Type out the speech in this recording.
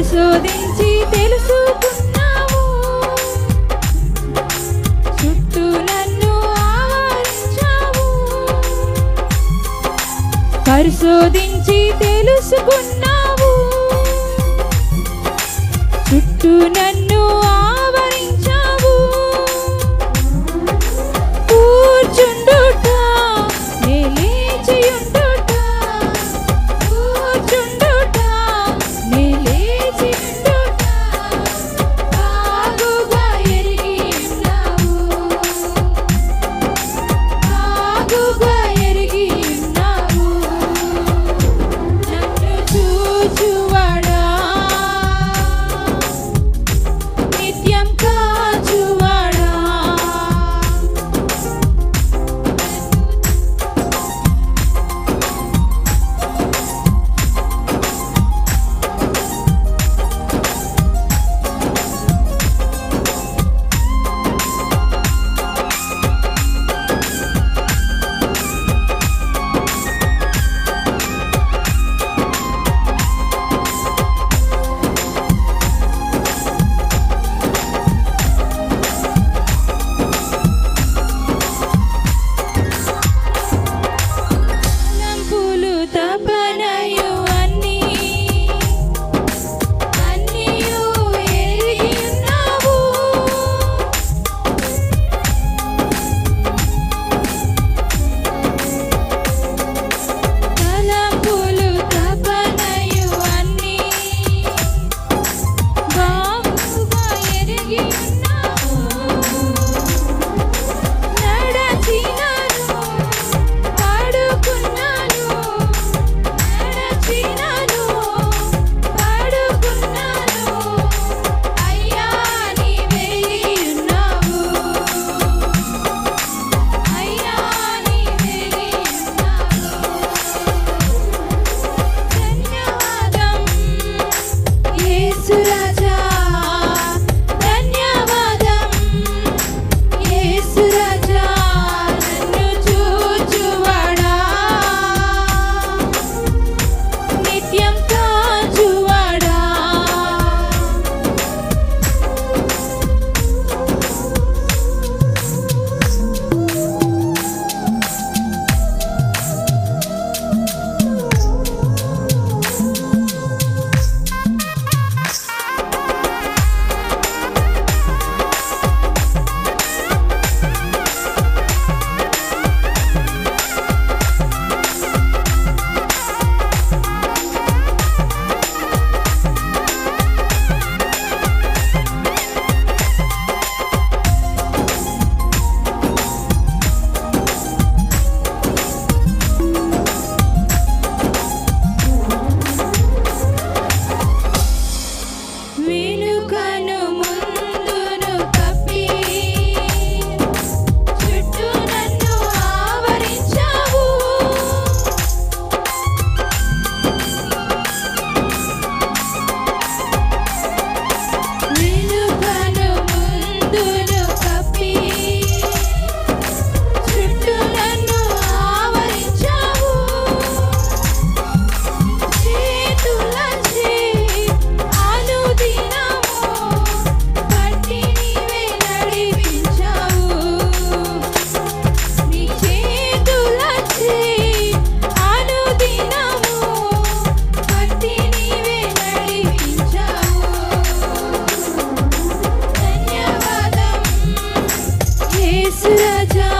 పరిశోధించి తెలుసుకున్నావు. చుట్టూ నన్ను పరిశోధించి తెలుసుకున్నావు. చుట్టూ నన్ను sürecek